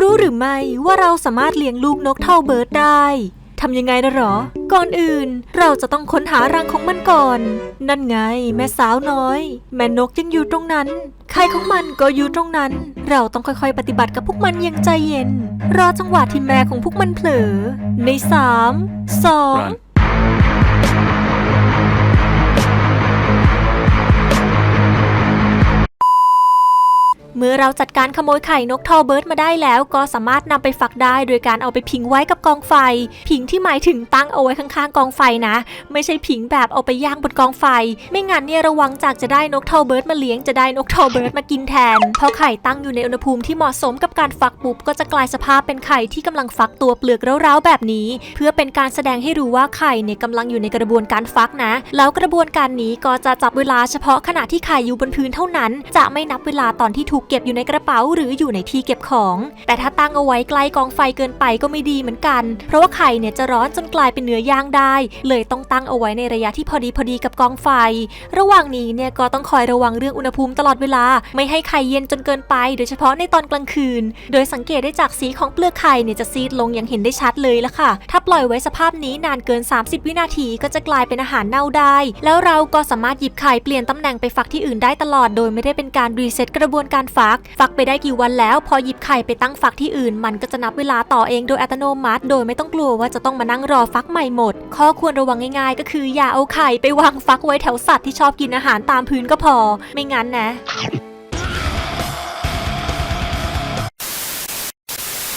รู้หรือไม่ว่าเราสามารถเลี้ยงลูกนกเท่าเบิร์ดได้ทำยังไงนะหรอ ก่อนอื่นเราจะต้องค้นหารังของมันก่อน นั่นไง แม่สาวน้อย แม่นกยังอยู่ตรงนั้นไข่ของมันก็อยู่ตรงนั้น เราต้องค่อยๆ ปฏิบัติกับพวกมันอย่างใจเย็น รอจังหวะที่แม่ของพวกมันเผลอ ในสามสอง เมื่อเราจัดการขโมยไข่นกทอเบิร์ดมาได้แล้ว ก็สามารถนำไปฝักได้โดยการเอาไปพิงไว้กับกองไฟ พิงที่หมายถึงตั้งเอาไว้ข้างๆกองไฟนะ ไม่ใช่พิงแบบเอาไปย่างบนกองไฟ ไม่งั้นเนี่ยระวังจากจะได้นกทอเบิร์ดมาเลี้ยงจะได้นกทอเบิร์ดมากินแทนเพราะไข่ตั้งอยู่ในอุณหภูมิที่เหมาะสมกับการฟักปุ๊บก็จะกลายสภาพเป็นไข่ที่กำลังฟักตัวเปลือกเร้าๆแบบนี้ เพื่อเป็นการแสดงให้รู้ว่าไข่เนี่ยกำลังอยู่ในกระบวนการฟักนะ แล้วกระบวนการนี้ก็จะจับเวลาเฉพาะขณะที่ไข่อยู่บนพื้นเท่านั้น จะไม่นับเวลาตอนที่ถูกเก็บอยู่ในกระเป๋าหรืออยู่ในที่เก็บของ แต่ถ้าตั้งเอาไว้ใกล้กองไฟเกินไปก็ไม่ดีเหมือนกัน เพราะว่าไข่เนี่ยจะร้อนจนกลายเป็นเนื้อย่างได้ เลยต้องตั้งเอาไว้ในระยะที่พอดีพอดีกับกองไฟ ระหว่างนี้เนี่ยก็ต้องคอยระวังเรื่องอุณหภูมิตลอดเวลา ไม่ให้ไข่เย็นจนเกินไป โดยเฉพาะในตอนกลางคืน โดยสังเกตได้จากสีของเปลือกไข่เนี่ยจะซีดลงอย่างเห็นได้ชัดเลยละค่ะ ถ้าปล่อยไว้สภาพนี้นานเกิน 30 วินาทีก็จะกลายเป็นอาหารเน่าได้ แล้วเราก็สามารถหยิบไข่เปลี่ยนตำแหน่งไปฟักที่อื่นได้ตลอด โดยไม่ได้เป็นการรีเซ็ตกระบวนการฟัก ฟักไปได้กี่วันแล้ว พอหยิบไข่ไปตั้งฟักที่อื่น มันก็จะนับเวลาต่อเองโดยอัตโนมัติ โดยไม่ต้องกลัวว่าจะต้องมานั่งรอฟักใหม่หมด ข้อควรระวังง่ายๆ ก็คืออย่าเอาไข่ไปวางฟักไว้แถวสัตว์ที่ชอบกินอาหารตามพื้นก็พอ ไม่งั้นนะ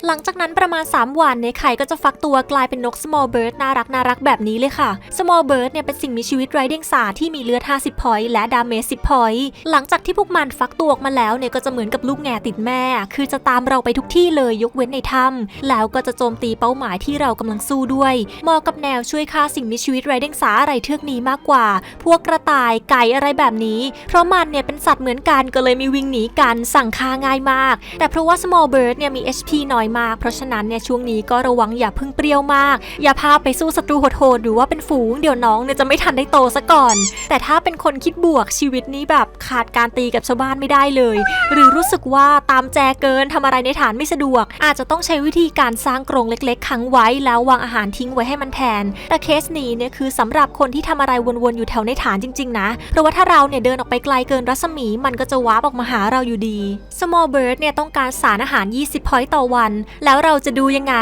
หลังจากนั้นประมาณ 3 วันในไข่ก็จะฟักตัวกลายเป็นนก small bird น่ารักน่ารักแบบนี้เลยค่ะ small bird เนี่ยเป็นสิ่งมีชีวิตไร้เดียงสาที่มีเลือด 50 พอยต์และดาเมจ 10 พอยต์หลังจากที่พวกมันฟักตัวออกมาแล้วเนี่ยก็จะเหมือนกับลูกแง่ติดแม่ คือจะตามเราไปทุกที่เลยยกเว้นในถ้ำแล้วก็จะโจมตีเป้าหมายที่เรากำลังสู้ด้วยเหมาะกับแนวช่วยฆ่าสิ่งมีชีวิตไร้เดียงสาอะไรเทือกนี้มากกว่า พวกกระต่ายไก่อะไรแบบนี้ เพราะมันเนี่ยเป็นสัตว์เหมือนกันก็เลยมีวิ่งหนีกันสั่งฆ่าง่ายมาก แต่เพราะว่า small bird เนี่ยมี HP น้อยมาก เพราะฉะนั้นเนี่ยช่วงนี้ก็ระวังอย่าพึ่งเปรี้ยวมาก อย่าพาไปสู้ศัตรูโหดๆหรือว่าเป็นฝูงเดี๋ยวน้องเนี่ยจะไม่ทันได้โตซะก่อน แต่ถ้าเป็นคนคิดบวกชีวิตนี้แบบขาดการตีกับชาวบ้านไม่ได้เลย หรือรู้สึกว่าตามแจเกินทำอะไรในฐานไม่สะดวก อาจจะต้องใช้วิธีการสร้างกรงเล็กๆขังไว้แล้ววางอาหารทิ้งไว้ให้มันแทน แต่เคสนี้เนี่ยคือสำหรับคนที่ทำอะไรวนๆอยู่แถวในฐานจริง ๆ นะ เพราะว่าถ้าเราเนี่ยเดินออกไปไกลเกินรัศมีมันก็จะว้าออกมาหาเราอยู่ดี small bird เนี่ยต้องการสารอาหาร 20 point ต่อวันแล้วเราจะดูยังไง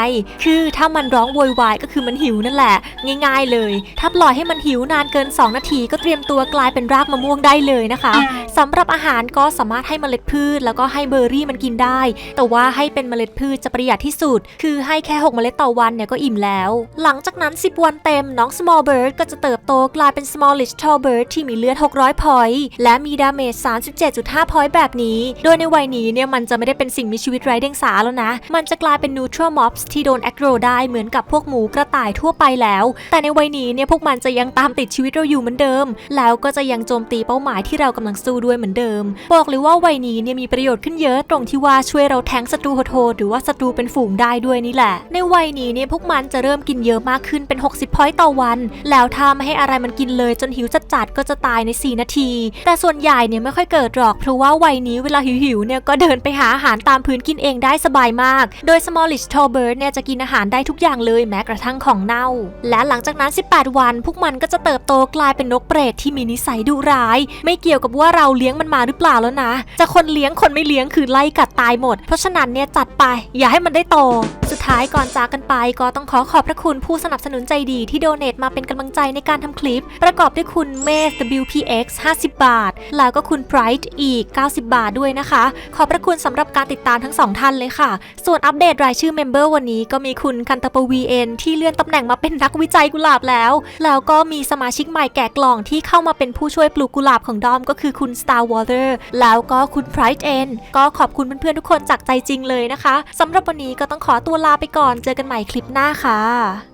คือถ้ามันร้องโวยวายก็คือมันหิวนั่นแหละ ง่ายๆเลย ถ้าปล่อยให้มันหิวนานเกิน 2 นาที ก็เตรียมตัวกลายเป็นรากมะม่วงได้เลยนะคะสำหรับอาหารก็สามารถให้เมล็ดพืช แล้วก็ให้เบอร์รี่มันกินได้ แต่ว่าให้เป็นเมล็ดพืชจะประหยัดที่สุด คือให้แค่ 6 เมล็ดต่อวันเนี่ยก็อิ่มแล้ว หลังจากนั้น 10 วันเต็มน้อง small bird ก็จะเติบโตกลายเป็น smallish tall bird ที่มีเลือด 600 พอยต์และมีดาเมจ 37.5 พอยต์แบบนี้ โดยในวัยนี้เนี่ยมันจะไม่ได้เป็นสิ่งมีชีวิตไร้เดียงสาแล้วนะ มันจะกลายเป็น neutral mobs ที่โดน aggro ได้เหมือนกับพวกหมูกระต่ายทั่วไปแล้ว แต่ในวัยนี้เนี่ยพวกมันจะยังตามติดชีวิตเราอยู่เหมือนเดิม แล้วก็จะยังโจมตีเป้าหมายที่เรากำลังสู้ด้วยเหมือนเดิม บอกเลยว่าวัยนี้เนี่ยมีประโยชน์ขึ้นเยอะตรงที่ว่าช่วยเราแทงศัตรูโหดหรือว่าศัตรูเป็นฝูงได้ด้วยนี่แหละ ในวัยนี้เนี่ยพวกมันจะเริ่มกินเยอะมากขึ้นเป็น 60พอยต์ต่อวัน แล้วถ้าไม่ให้อะไรมันกินเลยจนหิวจัดๆก็จะตายใน 4 นาที แต่ส่วนใหญ่เนี่ยไม่ค่อยเกิดหรอกเพราะว่าวัยนี้เวลาหิวๆเนี่ยก็เดินไปหาอาหารตามพื้นกินเองได้สบายมากโดย smallish t o b i r d เนี่ยจะกินอาหารได้ทุกอย่างเลยแม้กระทั่งของเน่า และหลังจากนั้น 18 วัน พวกมันก็จะเติบโตกลายเป็นนกเปรตที่มีนิสัยดุร้าย ไม่เกี่ยวกับว่าเราเลี้ยงมันมาหรือเปล่าแล้วนะ จะคนเลี้ยงคนไม่เลี้ยงคือไล่กัดตายหมด เพราะฉะนั้นเนี่ยจัดไป อย่าให้มันได้โต สุดท้ายก่อนจากกันไปก็ต้องขอขอบพระคุณผู้สนับสนุนใจดีที่โดเนทมาเป็นกำลังใจในการทำคลิป ประกอบด้วยคุณเมส WPX 50 บาท แล้วก็คุณ Bright อีก 90 บาทด้วยนะคะ ขอบพระคุณสำหรับการติดตามทั้งสองท่านเลยค่ะ ส่วนอัปเดตรายชื่อเมมเบอร์วันนี้ก็มีคุณคันตปวีเอ็นที่เลื่อนตำแหน่งมาเป็นนักวิจัยกุหลาบแล้ว แล้วก็มีสมาชิกใหม่แกะกล่องที่เข้ามาเป็นผู้ช่วยปลูกกุหลาบของดอมก็คือคุณ Star Water แล้วก็คุณ Pride N ก็ขอบคุณเพื่อนๆทุกคนจากใจจริงเลยนะคะสำหรับวันนี้ก็ต้องขอตัวลาไปก่อนเจอกันใหม่คลิปหน้าค่ะ